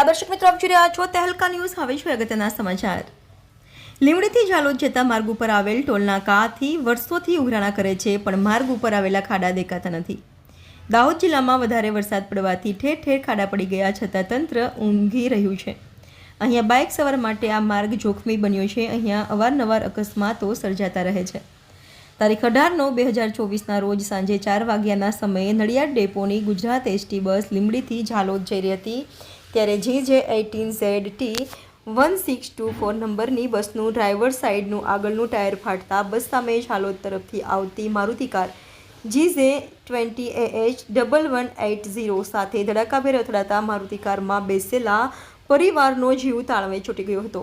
નમસ્કાર, દર્શક મિત્રો, આપ જોઈ રહ્યા છો તહેલકા ન્યૂઝ. હવે છે અગત્યના સમાચાર. લીમડીથી ઝાલોદ જતા માર્ગ ઉપર આવેલ ટોલનાકાથી વર્ષોથી ઉઘરાણા કરે છે, પણ માર્ગ ઉપર આવેલા ખાડા દેખાતા નથી. દાહોદ જિલ્લામાં વધારે વરસાદ પડવાથી ઠેર ઠેર ખાડા પડી ગયા છતાં તંત્ર ઊંઘી રહ્યું છે. અહીંયા બાઇક સવાર માટે આ માર્ગ જોખમી બન્યો છે, અહીંયા અવારનવાર અકસ્માતો સર્જાતા રહે છે. તારીખ અઢાર નવ બે હજાર ચોવીસના રોજ સાંજે ચાર વાગ્યાના સમયે નડિયાદ ડેપોની ગુજરાત એસટી બસ લીમડીથી ઝાલોદ જઈ રહી હતી. ત્યારે જે જે eighteen Z T one six two four નંબરની બસનું ડ્રાઈવર સાઈડનું આગળનું ટાયર ફાટતા બસ સામે હાલોદ તરફથી આવતી Maruti car GJ twenty H double one eight zero સાથે ધડાકાભેર અથડાતા મારુતિ કારમાં બેસેલા પરિવારનો જીવ તાળવે છૂટી ગયો હતો.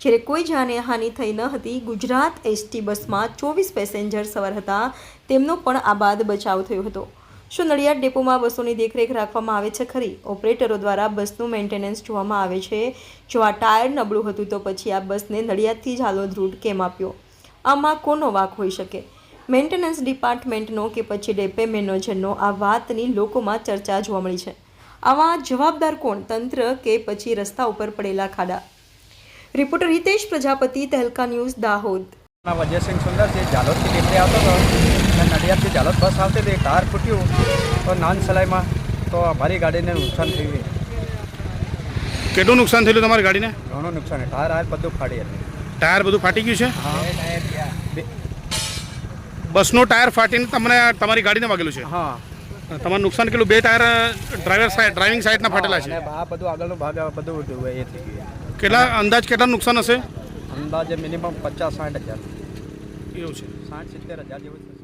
જ્યારે કોઈ જાનહાનિ થઈ ન હતી, ગુજરાત એસટી બસમાં ચોવીસ પેસેન્જર સવાર હતા. તેમનો પણ આબાદ બચાવ થયો હતો. શું નડિયાદ ડેપોમાં બસોની દેખરેખ રાખવામાં આવે છે ખરી. ઓપરેટરો દ્વારા બસનું મેન્ટેનન્સ જોવામાં આવે છે. જો આ ટાયર નબળું હતું તો પછી આ બસને નડિયાદથી જ હાલોદ રૂટ કેમ આપ્યો? આમાં કોનો વાક હોઈ શકે? મેન્ટેનન્સ ડિપાર્ટમેન્ટનો કે પછી ડેપે મેનેજરનો આ વાતની લોકોમાં ચર્ચા જોવા મળી છે. આવા જવાબદાર કોણ? તંત્ર કે પછી રસ્તા ઉપર પડેલા ખાડા? Reporter Hitesh Prajapati, Tehelka news Dahod. નામ અજયસિંહ સુંદર જે જાલોદથી નીકળી આવતો હતો. અને નડિયાદથી જાલોદ બસ આવતી હતી. કાર ફૂટ્યું. તો નાન સલાઈમાં તો અમારી ગાડીને નુકસાન થયું કેટલું નુકસાન થયેલું તમારી ગાડીને? ઘણું નુકસાન. ટાયર આયર બધું ફાટી હતી ટાયર બધું ફાટી ગયું છે? બસનો ટાયર ફાટીને તમને તમારી ગાડીને વાગેલું છે? હા. તમારું નુકસાન કેટલું? બે ટાયર ડ્રાઈવર સાઈડ ડ્રાઇવિંગ સાઈડના ફાટેલા છે? આ બધું આગળનો ભાગ આ બધું એ થઈ ગયું. કેટલા અંદાજ કેટલા નુકસાન હશે? અંદાજે મિનિમમ પચાસ સાઠ હજાર. એવું છે. સાઠ સિત્તેર હજાર જેવું થશે.